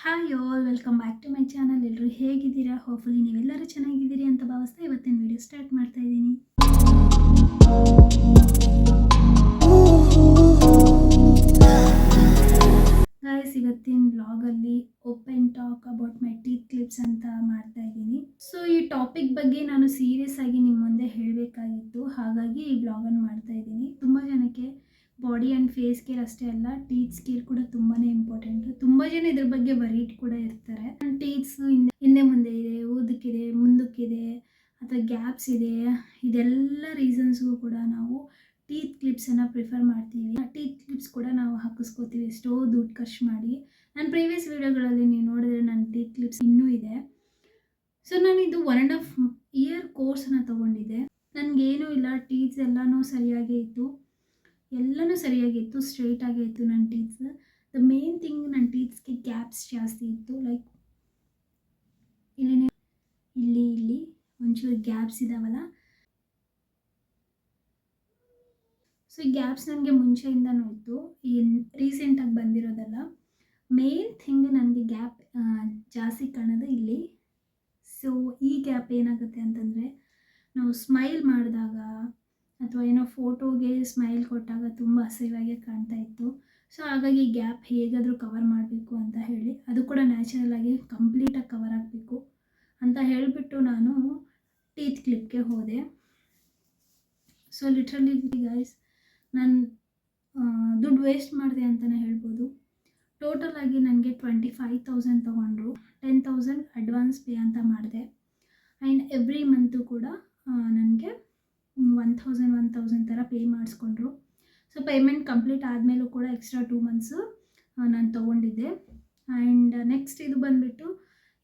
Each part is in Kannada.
Hi all welcome back to my channel ಎಲ್ಲರೂ ಹೇಗಿದ್ದೀರಾ? ಹೋಪ್ಫುಲಿ ನೀವೆಲ್ಲರೂ ಚೆನ್ನಾಗಿದ್ದೀರಿ ಅಂತ ಭಾವಿಸ್ತಾ ಇವತ್ತಿನ ವಿಡಿಯೋ ಸ್ಟಾರ್ಟ್ ಮಾಡ್ತಾ ಇದ್ದೀನಿ. ಗಾಯ್ಸ್ ಇವತ್ತಿನ ಬ್ಲಾಗಲ್ಲಿ open talk about my teeth clips ಅಂತ ಮಾಡ್ತಾ ಇದ್ದೀನಿ. ಸೊ ಈ ಟಾಪಿಕ್ ಬಗ್ಗೆ ನಾನು ಸೀರಿಯಸ್ ಆಗಿ ನಿಮ್ಮ ಮುಂದೆ ಹೇಳಬೇಕಾಗಿತ್ತು. ಹಾಗಾಗಿ ಈ ಬ್ಲಾಗನ್ನು ಮಾಡ್ತಾ ಇದ್ದೀನಿ. ತುಂಬ ಜನಕ್ಕೆ ಬಾಡಿ ಆ್ಯಂಡ್ ಫೇಸ್ ಕೇರ್ ಅಷ್ಟೇ ಅಲ್ಲ ಟೀತ್ ಕೇರ್ ಕೂಡ ತುಂಬಾ ಇಂಪಾರ್ಟೆಂಟ್ ತುಂಬ ಜನ ಇದ್ರ ಬಗ್ಗೆ ಬರೀಟ್ ಕೂಡ ಇರ್ತಾರೆ. ಟೀತ್ಸ್ ಹಿಂದೆ ಹಿಂದೆ ಮುಂದೆ ಇದೆ ಓದಕ್ಕಿದೆ ಮುಂದಕ್ಕಿದೆ, ಅಥವಾ ಗ್ಯಾಪ್ಸ್ ಇದೆ, ಇದೆಲ್ಲ ರೀಸನ್ಸ್ಗೂ ಕೂಡ ನಾವು ಟೀತ್ ಕ್ಲಿಪ್ಸನ್ನು ಪ್ರಿಫರ್ ಮಾಡ್ತೀವಿ. ಟೀತ್ ಕ್ಲಿಪ್ಸ್ ಕೂಡ ನಾವು ಹಾಕಿಸ್ಕೋತೀವಿ. ಎಷ್ಟೋ ದುಡ್ಡು ಖರ್ಚು ಮಾಡಿ. ನನ್ನ ಪ್ರೀವಿಯಸ್ ವೀಡಿಯೋಗಳಲ್ಲಿ ನೀವು ನೋಡಿದ್ರೆ ನನ್ನ ಟೀತ್ ಕ್ಲಿಪ್ಸ್ ಇನ್ನೂ ಇದೆ. ಸೊ ನಾನು ಇದು ಒನ್ ಆ್ಯಂಡ್ ಆಫ್ ಇಯರ್ ಕೋರ್ಸನ್ನು ತೊಗೊಂಡಿದ್ದೆ. ನನಗೇನೂ ಇಲ್ಲ ಟೀತ್ಸ್ ಎಲ್ಲನೂ ಸರಿಯಾಗೇ ಇತ್ತು. ಎಲ್ಲನೂ ಸರಿಯಾಗಿತ್ತು ಸ್ಟ್ರೈಟ್ ಆಗೇ ಇತ್ತು ನನ್ನ ಟೀತ್ಸ್ ದ ಮೇನ್ ಥಿಂಗ್ ನನ್ನ ಟೀತ್ಸ್ಗೆ ಗ್ಯಾಪ್ಸ್ ಜಾಸ್ತಿ ಇತ್ತು ಲೈಕ್ ಇಲ್ಲಿ ಇಲ್ಲಿ ಇಲ್ಲಿ ಒಂಚೂರು ಗ್ಯಾಪ್ಸ್ ಇದಾವಲ್ಲ? ಸೊ ಈ ಗ್ಯಾಪ್ಸ್ ನನಗೆ ಮುಂಚೆಯಿಂದನೂ ಇತ್ತು, ಈ ರೀಸೆಂಟಾಗಿ ಬಂದಿರೋದಲ್ಲ. ಮೇನ್ ಥಿಂಗ್ ನನಗೆ ಗ್ಯಾಪ್ ಜಾಸ್ತಿ ಕಾಣೋದು ಇಲ್ಲಿ. ಸೊ ಈ ಗ್ಯಾಪ್ ಏನಾಗುತ್ತೆ ಅಂತಂದರೆ, ನಾವು ಸ್ಮೈಲ್ ಮಾಡಿದಾಗ ಅಥವಾ ಏನೋ ಫೋಟೋಗೆ ಸ್ಮೈಲ್ ಕೊಟ್ಟಾಗ ತುಂಬ ಹಸಿವಾಗಿ ಕಾಣ್ತಾ ಇತ್ತು. ಸೊ ಹಾಗಾಗಿ ಗ್ಯಾಪ್ ಹೇಗಾದರೂ ಕವರ್ ಮಾಡಬೇಕು ಅಂತ ಹೇಳಿ, ಅದು ಕೂಡ ನ್ಯಾಚುರಲ್ ಆಗಿ ಕಂಪ್ಲೀಟಾಗಿ ಕವರ್ ಆಗಬೇಕು ಅಂತ ಹೇಳಿಬಿಟ್ಟು ನಾನು ಟೀತ್ ಕ್ಲಿಪ್ಗೆ ಹೋದೆ. ಸೊ ಲಿಟ್ರಲಿ ಗೈಸ್ ನಾನು ದುಡ್ಡು ವೇಸ್ಟ್ ಮಾಡಿದೆ ಅಂತಲೇ ಹೇಳ್ಬೋದು. ಟೋಟಲ್ ಆಗಿ ನನಗೆ ಟ್ವೆಂಟಿ ಫೈವ್ ತೌಸಂಡ್ ತೊಗೊಂಡ್ರು. ಟೆನ್ ತೌಸಂಡ್ ಅಡ್ವಾನ್ಸ್ ಪೇ ಅಂತ ಮಾಡಿದೆ. ಆ್ಯಂಡ್ ಎವ್ರಿ ಮಂತು ಕೂಡ ನನಗೆ ಒನ್ ಥೌಸಂಡ್ ಒನ್ ತೌಸಂಡ್ ಥರ ಪೇ ಮಾಡಿಸ್ಕೊಂಡ್ರು. ಸೊ ಪೇಮೆಂಟ್ ಕಂಪ್ಲೀಟ್ ಆದಮೇಲೂ ಕೂಡ ಎಕ್ಸ್ಟ್ರಾ ಟೂ ಮಂತ್ಸು ನಾನು ತೊಗೊಂಡಿದ್ದೆ. ಆ್ಯಂಡ್ ನೆಕ್ಸ್ಟ್ ಇದು ಬಂದುಬಿಟ್ಟು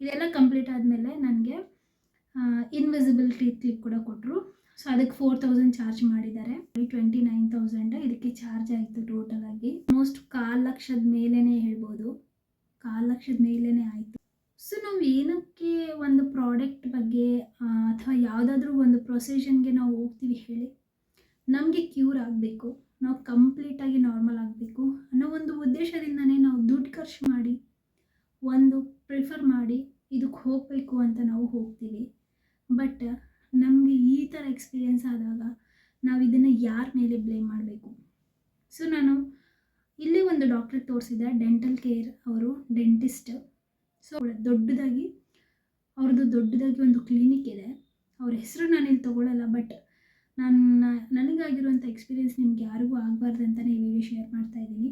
ಇದೆಲ್ಲ ಕಂಪ್ಲೀಟ್ ಆದಮೇಲೆ ನನಗೆ ಇನ್ವಿಸಿಬಲ್ ಟೀತ್ ಕ್ಲಿಪ್ ಕೂಡ ಕೊಟ್ಟರು ಸೊ ಅದಕ್ಕೆ ಫೋರ್ ತೌಸಂಡ್ ಚಾರ್ಜ್ ಮಾಡಿದ್ದಾರೆ. ಟ್ವೆಂಟಿ ನೈನ್ ತೌಸಂಡ್ ಇದಕ್ಕೆ ಚಾರ್ಜ್ ಆಯಿತು ಟೋಟಲ್ ಆಗಿ. ಆಲ್ಮೋಸ್ಟ್ ಕಾಲು ಲಕ್ಷದ ಮೇಲೇ ಹೇಳ್ಬೋದು. ಕಾಲು ಲಕ್ಷದ ಮೇಲೇ ಆಯಿತು. ಸೊ ನಾವು ಏನಕ್ಕೆ ಒಂದು ಪ್ರಾಡಕ್ಟ್ ಬಗ್ಗೆ ಅಥವಾ ಯಾವುದಾದ್ರೂ ಒಂದು ಪ್ರೊಸೀಜನ್ಗೆ ನಾವು ಹೋಗ್ತೀವಿ ಹೇಳಿ, ನಮಗೆ ಕ್ಯೂರ್ ಆಗಬೇಕು, ನಾವು ಕಂಪ್ಲೀಟಾಗಿ ನಾರ್ಮಲ್ ಆಗಬೇಕು ಅನ್ನೋ ಒಂದು ಉದ್ದೇಶದಿಂದನೇ ನಾವು ದುಡ್ಡು ಖರ್ಚು ಮಾಡಿ, ಒಂದು ಪ್ರಿಫರ್ ಮಾಡಿ ಇದಕ್ಕೆ ಹೋಗಬೇಕು ಅಂತ ನಾವು ಹೋಗ್ತೀವಿ. ಬಟ್ ನಮಗೆ ಈ ಥರ ಎಕ್ಸ್ಪೀರಿಯೆನ್ಸ್ ಆದಾಗ ನಾವು ಇದನ್ನು ಯಾರ ಮೇಲೆ ಬ್ಲೇಮ್ ಮಾಡಬೇಕು? ಸೊ ನಾನು ಇಲ್ಲಿ ಒಂದು ಡಾಕ್ಟ್ರಿಗೆ ತೋರಿಸಿದ್ದೆ ಡೆಂಟಲ್ ಕೇರ್ ಅವರು ಡೆಂಟಿಸ್ಟ್ ಸೊ ದೊಡ್ಡದಾಗಿ, ಅವ್ರದ್ದು ದೊಡ್ಡದಾಗಿ ಒಂದು ಕ್ಲಿನಿಕ್ ಇದೆ. ಅವ್ರ ಹೆಸರು ಇಲ್ಲಿ ತೊಗೊಳ್ಳಲ್ಲ ಬಟ್ ನಾನು ನನಗಾಗಿರುವಂಥ ಎಕ್ಸ್ಪೀರಿಯೆನ್ಸ್ ನಿಮ್ಗೆ ಯಾರಿಗೂ ಆಗಬಾರ್ದು ಅಂತಲೇ ಈ ವಿಡಿಯೋ ಶೇರ್ ಮಾಡ್ತಾ ಇದ್ದೀನಿ.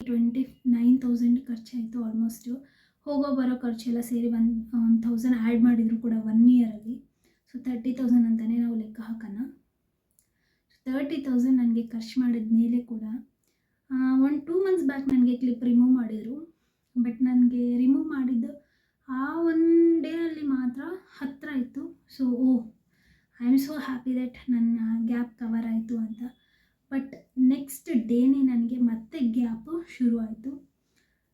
ಟ್ವೆಂಟಿ ನೈನ್ ತೌಸಂಡ್ ಖರ್ಚಾಯಿತು ಆಲ್ಮೋಸ್ಟು ಹೋಗೋ, ಬರೋ ಖರ್ಚೆಲ್ಲ ಸೇರಿ ಒನ್ ಒನ್ ತೌಸಂಡ್ ಆ್ಯಡ್ ಮಾಡಿದರು ಕೂಡ ಒನ್ ಇಯರಲ್ಲಿ ಸೊ ತರ್ಟಿ ತೌಸಂಡ್ ಅಂತಲೇ ನಾವು ಲೆಕ್ಕ ಹಾಕೋಣ. ತರ್ಟಿ ತೌಸಂಡ್ ನನಗೆ ಖರ್ಚು ಮಾಡಿದ ಮೇಲೆ ಕೂಡ ಒಂದು ಟೂ ಮಂತ್ಸ್ ಬ್ಯಾಕ್ ನನಗೆ ಕ್ಲಿಪ್ ರಿಮೂವ್ ಮಾಡಿದರು. ಬಟ್ ನನಗೆ ರಿಮೂವ್ ಮಾಡಿದ್ದು ಆ ಒನ್ ಡೇ ಅಲ್ಲಿ ಮಾತ್ರ ಹತ್ತಿರ ಇತ್ತು. So oh I am so happy that ನನ್ನ ಗ್ಯಾಪ್ ಕವರ್ ಆಯಿತು ಅಂತ. ಬಟ್ ನೆಕ್ಸ್ಟ್ ಡೇನೇ ನನಗೆ ಮತ್ತೆ ಗ್ಯಾಪು ಶುರು ಆಯಿತು.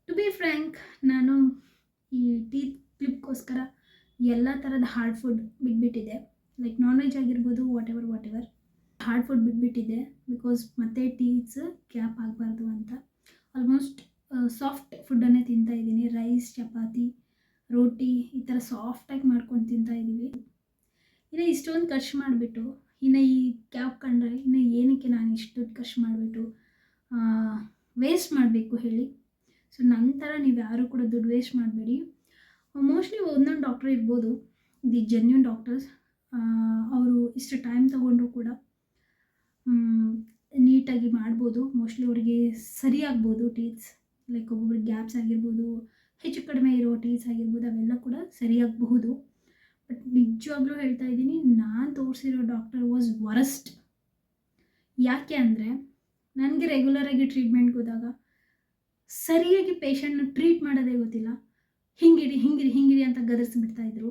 ಟು ಬಿ ಫ್ರ್ಯಾಂಕ್ ನಾನು ಈ ಟೀತ್ ಕ್ಲಿಪ್ಗೋಸ್ಕರ ಎಲ್ಲ ಥರದ ಹಾರ್ಡ್ ಫುಡ್ ಬಿಟ್ಬಿಟ್ಟಿದೆ ಲೈಕ್ ನಾನ್ ವೆಜ್ ಆಗಿರ್ಬೋದು whatever whatever hard food ಬಿಟ್ಬಿಟ್ಟಿದೆ ಬಿಕಾಸ್ ಮತ್ತೆ ಟೀತ್ಸ್ ಗ್ಯಾಪ್ ಆಗಬಾರ್ದು ಅಂತ. ಆಲ್ಮೋಸ್ಟ್ ಸಾಫ್ಟ್ ಫುಡ್ಡನ್ನೇ ತಿಂತಾ ಇದ್ದೀನಿ. ರೈಸ್ ಚಪಾತಿ, ರೋಟಿ ಈ ಥರ ಸಾಫ್ಟಾಗಿ ಮಾಡ್ಕೊಂಡು ತಿಂತಾ ಇದ್ದೀವಿ. ಇನ್ನು ಇಷ್ಟೊಂದು ಖರ್ಚು ಮಾಡಿಬಿಟ್ಟು, ಇನ್ನು ಈ ಕ್ಯಾಬ್ ಕಂಡ್ರೆ, ಇನ್ನು ಏನಕ್ಕೆ ನಾನು ಇಷ್ಟು ಖರ್ಚು ಮಾಡಿಬಿಟ್ಟು ವೇಸ್ಟ್ ಮಾಡಬೇಕು ಹೇಳಿ. ಸೊ ನಂತರ ನೀವು ಯಾರೂ ಕೂಡ ದುಡ್ಡು ವೇಸ್ಟ್ ಮಾಡಬೇಡಿ. ಮೋಸ್ಟ್ಲಿ ಒಂದೊಂದು ಡಾಕ್ಟರ್ ಇರ್ಬೋದು. ದಿ ಜೆನ್ಯೂನ್ ಡಾಕ್ಟರ್ಸ್ ಅವರು ಇಷ್ಟು ಟೈಮ್ ತೊಗೊಂಡ್ರು ಕೂಡ ನೀಟಾಗಿ ಮಾಡ್ಬೋದು. ಮೋಸ್ಟ್ಲಿ ಅವರಿಗೆ ಸರಿ ಆಗ್ಬೋದು ಟೀತ್ಸ್ ಲೈಕ್ ಒಬ್ಬೊಬ್ರಿಗೆ ಗ್ಯಾಪ್ಸ್ ಆಗಿರ್ಬೋದು, ಹೆಚ್ಚು ಕಡಿಮೆ ಇರೋ ಟೀಸ್ ಆಗಿರ್ಬೋದು, ಅವೆಲ್ಲ ಕೂಡ ಸರಿಯಾಗಬಹುದು. ಬಟ್ ನಿಜವಾಗ್ಲೂ ಹೇಳ್ತಾ ಇದ್ದೀನಿ, ನಾನು ತೋರಿಸಿರೋ ಡಾಕ್ಟರ್ ವಾಸ್ ವರಸ್ಟ್ ಯಾಕೆ ಅಂದರೆ, ನನಗೆ ರೆಗ್ಯುಲರಾಗಿ ಟ್ರೀಟ್ಮೆಂಟ್ಗೆ ಹೋದಾಗ ಸರಿಯಾಗಿ ಪೇಷಂಟ್ನ ಟ್ರೀಟ್ ಮಾಡೋದೇ ಗೊತ್ತಿಲ್ಲ. ಹಿಂಗಿರಿ ಹಿಂಗಿರಿ ಹಿಂಗಿರಿ ಅಂತ ಗದರಿಸ್ಬಿಡ್ತಾಯಿದ್ರು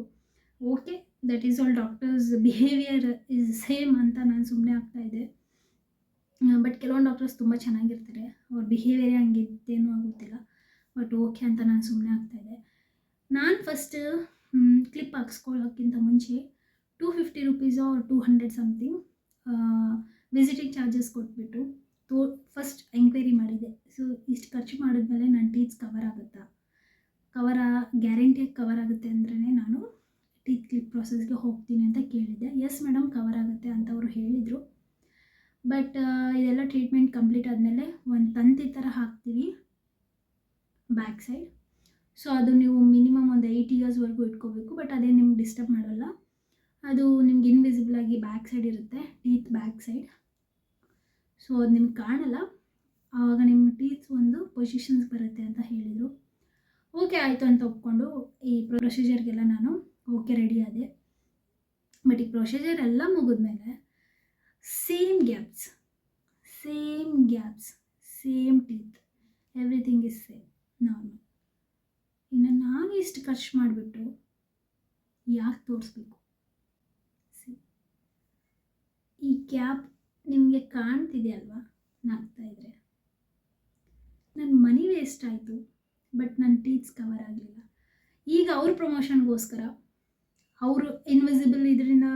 okay that is all doctors behaviour is same ಅಂತ ನಾನು ಸುಮ್ಮನೆ ಆಗ್ತಾಯಿದ್ದೆ ಬಟ್ ಕೆಲವೊಂದು ಡಾಕ್ಟರ್ಸ್ ತುಂಬ ಚೆನ್ನಾಗಿರ್ತಾರೆ. ಅವ್ರ ಬಿಹೇವಿಯರ್ ಹಂಗಿದ್ದೇನೂ ಆಗುತ್ತಿಲ್ಲ ಬಟ್ ಓಕೆ ಅಂತ ನಾನು ಸುಮ್ಮನೆ ಆಗ್ತಾಯಿದ್ದೆ ನಾನು ಫಸ್ಟ್ ಕ್ಲಿಪ್ ಹಾಕ್ಸ್ಕೊಳ್ಳೋಕ್ಕಿಂತ ಮುಂಚೆ two fifty rupees or two hundred something visiting charges ಕೊಟ್ಬಿಟ್ಟು ತೋ ಫಸ್ಟ್ ಎಂಕ್ವೈರಿ ಮಾಡಿದೆ. ಸೊ ಇಷ್ಟು ಖರ್ಚು ಮಾಡಿದ್ಮೇಲೆ ನನ್ನ ಟೀತ್ ಕವರ್ ಆಗುತ್ತಾ? ಕವರ ಗ್ಯಾರಂಟಿಯಾಗಿ ಕವರ್ ಆಗುತ್ತೆ ಅಂದ್ರೇ ನಾನು ಟೀತ್ ಕ್ಲಿಪ್ ಪ್ರೊಸೆಸ್ಗೆ ಹೋಗ್ತೀನಿ ಅಂತ ಕೇಳಿದ್ದೆ. ಎಸ್ ಮೇಡಮ್ ಕವರ್ ಆಗುತ್ತೆ ಅಂತ ಅವರು ಹೇಳಿದರು. ಬಟ್ ಇದೆಲ್ಲ ಟ್ರೀಟ್ಮೆಂಟ್ ಕಂಪ್ಲೀಟ್ ಆದಮೇಲೆ ಒಂದು ತಂತಿ ಥರ ಹಾಕ್ತೀವಿ ಬ್ಯಾಕ್ ಸೈಡ್ ಸೊ ಅದು ನೀವು ಮಿನಿಮಮ್ ಒಂದು ಏಯ್ಟ್ ಇಯರ್ಸ್ವರೆಗೂ ಇಟ್ಕೋಬೇಕು ಬಟ್ ಅದೇ ನಿಮ್ಗೆ ಡಿಸ್ಟರ್ಬ್ ಮಾಡೋಲ್ಲ. ಅದು ನಿಮ್ಗೆ ಇನ್ವಿಸಿಬಲ್ ಆಗಿ ಬ್ಯಾಕ್ ಸೈಡ್ ಇರುತ್ತೆ ಟೀತ್ ಬ್ಯಾಕ್ ಸೈಡ್ ಸೊ ಅದು ನಿಮ್ಗೆ ಕಾಣಲ್ಲ. ಆವಾಗ ನಿಮ್ಮ ಟೀತ್ ಒಂದು ಪೊಸಿಷನ್ಸ್ ಬರುತ್ತೆ ಅಂತ ಹೇಳಿದರು. ಓಕೆ ಆಯಿತು ಅಂತ ಒಪ್ಕೊಂಡು ಈ ಪ್ರೊಸೀಜರ್ಗೆಲ್ಲ ನಾನು ಓಕೆ ರೆಡಿ ಆದೆ. ಬಟ್ ಈ ಪ್ರೊಸೀಜರ್ ಎಲ್ಲ ಮುಗಿದ್ಮೇಲೆ same gaps same gaps same teeth everything is same normal ಇನ್ನು ನಾನು ಇಷ್ಟು ಖರ್ಚು ಮಾಡಿಬಿಟ್ಟು ಯಾಕೆ ತೋರಿಸ್ಬೇಕು? ಈ ಕ್ಯಾಪ್ ನಿಮಗೆ ಕಾಣ್ತಿದೆ ಅಲ್ವಾ? ನಾಗ್ತಾ ಇದ್ರೆ. ನನ್ನ ಮನಿ ವೇಸ್ಟ್ ಆಯಿತು ಬಟ್ ನನ್ನ ಟೀತ್ಸ್ ಕವರ್ ಆಗಲಿಲ್ಲ. ಈಗ ಅವ್ರ ಪ್ರಮೋಷನ್ಗೋಸ್ಕರ ಅವರು ಇನ್ವಿಸಿಬಲ್ ಇದರಿಂದ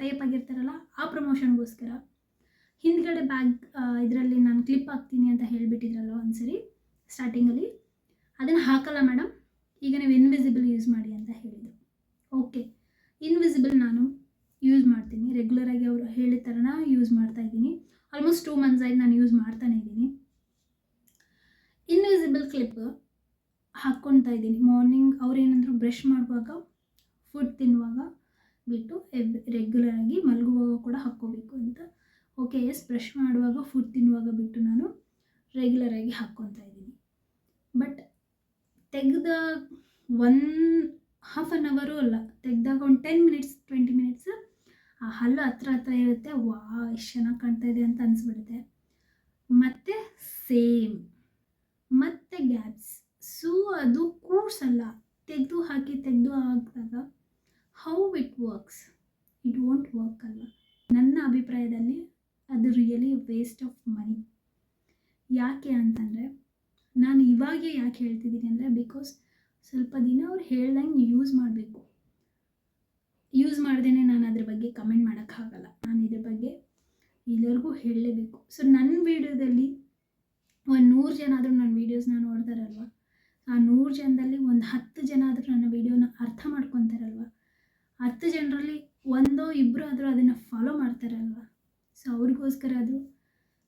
ಟೈಪ್ ಆಗಿರ್ತಾರಲ್ಲ, ಆ ಪ್ರಮೋಷನ್ಗೋಸ್ಕರ ಹಿಂದ್ಗಡೆ ಬ್ಯಾಗ್ ಇದರಲ್ಲಿ ನಾನು ಕ್ಲಿಪ್ ಹಾಕ್ತೀನಿ ಅಂತ ಹೇಳಿಬಿಟ್ಟಿದ್ರಲ್ಲ ಒಂದ್ಸರಿ ಸ್ಟಾರ್ಟಿಂಗಲ್ಲಿ ಅದನ್ನು ಹಾಕಲ್ಲ ಮೇಡಮ್ ಈಗ ನೀವು ಇನ್ವಿಸಿಬಲ್ ಯೂಸ್ ಮಾಡಿ ಅಂತ ಹೇಳಿದರು. ಓಕೆ ಇನ್ವಿಸಿಬಲ್ ನಾನು ಯೂಸ್ ಮಾಡ್ತೀನಿ. ರೆಗ್ಯುಲರಾಗಿ ಅವರು ಹೇಳಿದ ಥರನ ಯೂಸ್ ಮಾಡ್ತಾ ಇದ್ದೀನಿ. ಆಲ್ಮೋಸ್ಟ್ ಟೂ ಮಂತ್ಸ್ ಆಯ್ತು ನಾನು ಯೂಸ್ ಮಾಡ್ತಾನೆ ಇದ್ದೀನಿ. ಇನ್ವಿಸಿಬಲ್ ಕ್ಲಿಪ್ ಹಾಕ್ಕೊತಾ ಇದ್ದೀನಿ. ಮಾರ್ನಿಂಗ್ ಅವ್ರೇನಂದ್ರು ಬ್ರಷ್ ಮಾಡುವಾಗ ಫುಡ್ ತಿನ್ನುವಾಗ ಬಿಟ್ಟು ಎವ್ ರೆಗ್ಯುಲರಾಗಿ ಮಲಗುವಾಗ ಕೂಡ ಹಾಕ್ಕೋಬೇಕು ಅಂತ. ಓಕೆ ಎಸ್ ಬ್ರಷ್ ಮಾಡುವಾಗ ಫುಡ್ ತಿನ್ನುವಾಗ ಬಿಟ್ಟು ನಾನು ರೆಗ್ಯುಲರಾಗಿ ಹಾಕ್ಕೊತಾ ಇದ್ದೀನಿ. ಬಟ್ ತೆಗೆದ ಒನ್ ಹಾಫ್ ಆನ್ ಅವರು ಅಲ್ಲ, ತೆಗೆದಾಗ ಒಂದು ಟೆನ್ ಮಿನಿಟ್ಸ್ ಟ್ವೆಂಟಿ ಮಿನಿಟ್ಸ್ ಆ ಹಲ್ಲು ಹತ್ರ ಹತ್ರ ಇರುತ್ತೆ. ವಾ ಎಷ್ಟು ಚೆನ್ನಾಗಿ ಕಾಣ್ತಾ ಇದೆ ಅಂತ ಅನಿಸ್ಬಿಡುತ್ತೆ. ಮತ್ತು ಸೇಮ್ ಮತ್ತೆ ಗ್ಯಾಪ್ಸ್ ಸೊ ಅದು ಕೂರ್ಸಲ್ಲ ತೆಗೆದು ಹಾಕಿ, ತೆಗೆದು ಹಾಕಿದಾಗ how it works it won't work ಅಲ್ಲ ನನ್ನ ಅಭಿಪ್ರಾಯದಲ್ಲಿ ಅದು ರಿಯಲಿ ವೇಸ್ಟ್ ಆಫ್ ಮನಿ ಯಾಕೆ ಅಂತಂದರೆ, ನಾನು ಇವಾಗೇ ಯಾಕೆ ಹೇಳ್ತಿದ್ದೀನಿ ಅಂದರೆ ಬಿಕಾಸ್ ಸ್ವಲ್ಪ ದಿನ ಅವ್ರು ಹೇಳ್ದಂಗೆ ಯೂಸ್ ಮಾಡಬೇಕು. ಯೂಸ್ ಮಾಡ್ದೇ ನಾನು ಅದ್ರ ಬಗ್ಗೆ ಕಮೆಂಟ್ ಮಾಡೋಕ್ಕಾಗಲ್ಲ ನಾನು ಇದ್ರ ಬಗ್ಗೆ ಎಲ್ಲರಿಗೂ ಹೇಳಲೇಬೇಕು. ಸೊ ನನ್ನ ವೀಡಿಯೋದಲ್ಲಿ ಒಂದು ನೂರು ಜನ ಆದರೂ ನನ್ನ ವೀಡಿಯೋಸ್ನ ನೋಡ್ತಾರಲ್ವ? ಆ ನೂರು ಜನದಲ್ಲಿ ಒಂದು ಹತ್ತು ಜನ ಆದರೂ ನನ್ನ ವೀಡಿಯೋನ ಅರ್ಥ ಮಾಡ್ಕೊತಾರಲ್ವ? ಹತ್ತು ಜನರಲ್ಲಿ ಒಂದೋ ಇಬ್ಬರು ಆದರೂ ಅದನ್ನು ಫಾಲೋ ಮಾಡ್ತಾರಲ್ವ? ಸೊ ಅವ್ರಿಗೋಸ್ಕರ ಅದು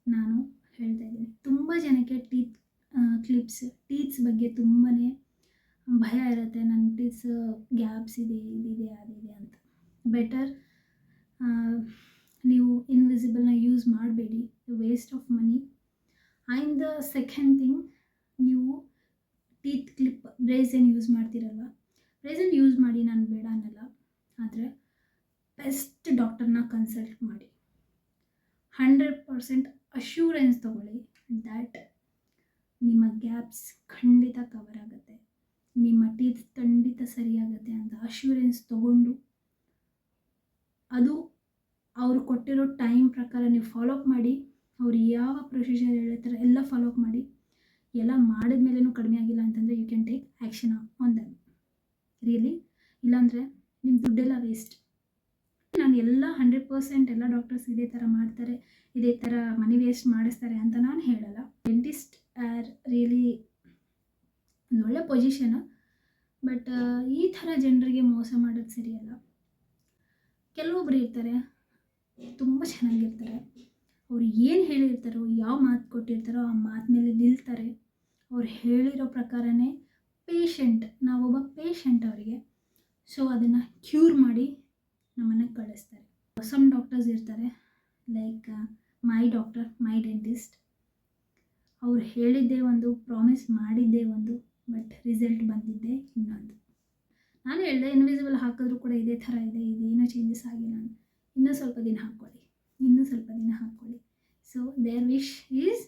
ನಾನು ಹೇಳ್ತಾ ಇದ್ದೀನಿ. ತುಂಬ ಜನಕ್ಕೆ ಟೀತ್ ಕ್ಲಿಪ್ಸ್ ಟೀತ್ಸ್ ಬಗ್ಗೆ ತುಂಬಾ ಭಯ ಇರುತ್ತೆ. ನನ್ನ ಟೀತ್ಸ್ ಗ್ಯಾಪ್ಸ್ ಇದೆ, ಇದಿದೆ, ಅದಿದೆ ಅಂತ. ಬೆಟರ್ ನೀವು ಇನ್ವಿಸಿಬಲ್ನ ಯೂಸ್ ಮಾಡಬೇಡಿ. Waste of money and the second thing ನೀವು ಟೀತ್ ಕ್ಲಿಪ್ ಬ್ರೇಸನ್ ಯೂಸ್ ಮಾಡ್ತೀರಲ್ವ? ಬ್ರೇಸನ್ ಯೂಸ್ ಮಾಡಿ ನಾನು ಬೇಡ ಅನ್ನಲ್ಲ. ಆದರೆ ಬೆಸ್ಟ್ ಡಾಕ್ಟರ್ನ ಕನ್ಸಲ್ಟ್ ಮಾಡಿ. ಹಂಡ್ರೆಡ್ ಪರ್ಸೆಂಟ್ ಅಶ್ಯೂರೆನ್ಸ್ ತೊಗೊಳ್ಳಿ ದ್ಯಾಟ್ ನಿಮ್ಮ ಗ್ಯಾಪ್ಸ್ ಖಂಡಿತ ಕವರ್ ಆಗುತ್ತೆ. ನಿಮ್ಮ ಟೀತ್ ಖಂಡಿತ ಸರಿಯಾಗುತ್ತೆ ಅಂತ ಅಶ್ಯೂರೆನ್ಸ್ ತೊಗೊಂಡು ಅದು ಅವರು ಕೊಟ್ಟಿರೋ ಟೈಮ್ ಪ್ರಕಾರ ನೀವು ಫಾಲೋಅಪ್ ಮಾಡಿ, ಅವ್ರು ಯಾವ ಪ್ರೊಸೀಜರ್ ಹೇಳಿರ್ತಾರೆ ಎಲ್ಲ ಫಾಲೋಅಪ್ ಮಾಡಿ, ಎಲ್ಲ ಮಾಡಿದ ಮೇಲೂ ಕಡಿಮೆ ಆಗಿಲ್ಲ ಅಂತಂದರೆ you can take action on them really ಇಲ್ಲಾಂದರೆ ನಿಮ್ಮ ದುಡ್ಡೆಲ್ಲ ವೇಸ್ಟ್ ನಾನು ಎಲ್ಲ ಹಂಡ್ರೆಡ್ ಪರ್ಸೆಂಟ್ ಎಲ್ಲ ಡಾಕ್ಟರ್ಸ್ ಇದೇ ಥರ ಮಾಡ್ತಾರೆ, ಇದೇ ಥರ ಮನಿ ವೇಸ್ಟ್ ಮಾಡಿಸ್ತಾರೆ ಅಂತ ನಾನು ಹೇಳಲ್ಲ. ಡೆಂಟಿಸ್ಟ್ ಆರ್ ರಿಯಲಿ ಒಂದು ಒಳ್ಳೆ ಪೊಸಿಷನ್ ಬಟ್ ಈ ಥರ ಜನರಿಗೆ ಮೋಸ ಮಾಡೋದು ಸರಿಯಲ್ಲ. ಕೆಲವೊಬ್ರು ಇರ್ತಾರೆ, ತುಂಬ ಚೆನ್ನಾಗಿರ್ತಾರೆ. ಅವ್ರು ಏನು ಹೇಳಿರ್ತಾರೋ, ಯಾವ ಮಾತು ಕೊಟ್ಟಿರ್ತಾರೋ ಆ ಮಾತು ಮೇಲೆ ನಿಲ್ತಾರೆ. ಅವ್ರು ಹೇಳಿರೋ ಪ್ರಕಾರನೇ ಪೇಷಂಟ್ ನಾವೊಬ್ಬ ಪೇಷಂಟ್ ಅವರಿಗೆ. ಸೊ ಅದನ್ನು ಕ್ಯೂರ್ ಮಾಡಿ ನಮ್ಮನ್ನು ಕಳಿಸ್ತಾರೆ. ಸಮ್ ಡಾಕ್ಟರ್ಸ್ ಇರ್ತಾರೆ like my doctor my dentist ಅವ್ರು ಹೇಳಿದ್ದೇ ಒಂದು ಪ್ರಾಮಿಸ್ ಮಾಡಿದ್ದೇ ಒಂದು ಬಟ್ ರಿಸಲ್ಟ್ ಬಂದಿದ್ದೆ ಇನ್ನೊಂದು. ನಾನು ಹೇಳಿದೆ ಇನ್ವಿಸಿಬಲ್ ಹಾಕಿದ್ರು ಕೂಡ ಇದೇ ಥರ ಇದೆ, ಇದೇನೋ ಚೇಂಜಸ್ ಆಗಿಲ್ಲ ಇನ್ನೂ ಸ್ವಲ್ಪ ದಿನ ಹಾಕ್ಕೊಳ್ಳಿ, ಇನ್ನೂ ಸ್ವಲ್ಪ ದಿನ ಹಾಕ್ಕೊಳ್ಳಿ. So there wish is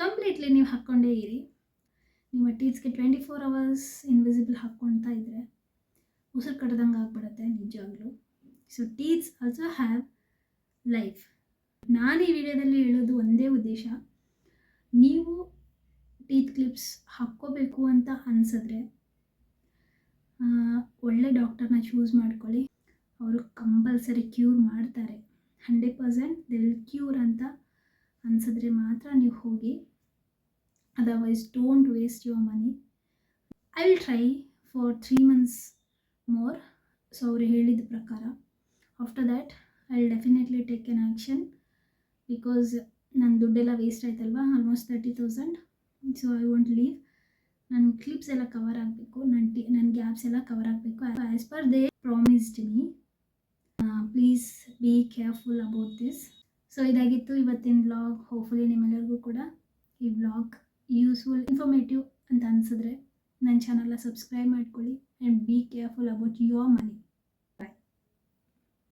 completely ನೀವು ಹಾಕ್ಕೊಂಡೇ ಇರಿ. ನಿಮ್ಮ ಟೀಚ್ಗೆ ಟ್ವೆಂಟಿ ಫೋರ್ ಅವರ್ಸ್ ಇನ್ವಿಸಿಬಲ್ ಹಾಕ್ಕೊಳ್ತಾ ಇದ್ದರೆ ಉಸಿರು ಕಟ್ಟದಂಗೆ ಆಗಿಬಿಡುತ್ತೆ ನಿಜವಾಗ್ಲೂ. So teeths also have life ನಾನು ಈ ವಿಡಿಯೋದಲ್ಲಿ ಹೇಳೋದು ಒಂದೇ ಉದ್ದೇಶ. ನೀವು ಟೀತ್ ಕ್ಲಿಪ್ಸ್ ಹಾಕ್ಕೋಬೇಕು ಅಂತ ಅನಿಸಿದ್ರೆ ಒಳ್ಳೆ ಡಾಕ್ಟರ್ನ ಚೂಸ್ ಮಾಡ್ಕೊಳ್ಳಿ. ಅವರು ಕಂಪಲ್ಸರಿ ಕ್ಯೂರ್ ಮಾಡ್ತಾರೆ. ಹಂಡ್ರೆಡ್ ಪರ್ಸೆಂಟ್ ದಿಲ್ ಕ್ಯೂರ್ ಅಂತ ಅನಿಸಿದ್ರೆ ಮಾತ್ರ ನೀವು ಹೋಗಿ. Otherwise don't waste your money I will try for three months more so ಅವರು ಹೇಳಿದ ಪ್ರಕಾರ after that I will definitely take an action because ನನ್ನ ದುಡ್ಡೆಲ್ಲ ವೇಸ್ಟ್ ಆಯ್ತಲ್ವಾ? Almost thirty thousand so I want leave ನನ್ನ ಕ್ಲಿಪ್ಸ್ ಎಲ್ಲ ಕವರ್ ಆಗಬೇಕು. ನನ್ನ ಟಿ ನನ್ನ ಗ್ಯಾಪ್ಸ್ ಎಲ್ಲ ಕವರ್ ಆಗಬೇಕು. As per they promised me please be careful about this so ಇದಾಗಿತ್ತು ಇವತ್ತಿನ ಬ್ಲಾಗ್ ಹೋಪ್ಫುಲಿ ನಿಮ್ಮೆಲ್ಲರಿಗೂ ಕೂಡ ಈ ಬ್ಲಾಗ್ ಯೂಸ್ಫುಲ್ ಇನ್ಫಾರ್ಮೇಟಿವ್ ಅಂತ ಅನಿಸಿದ್ರೆ. ನನ್ನ ಚಾನಲ್ನ ಸಬ್ಸ್ಕ್ರೈಬ್ ಮಾಡ್ಕೊಳ್ಳಿ and be careful about your money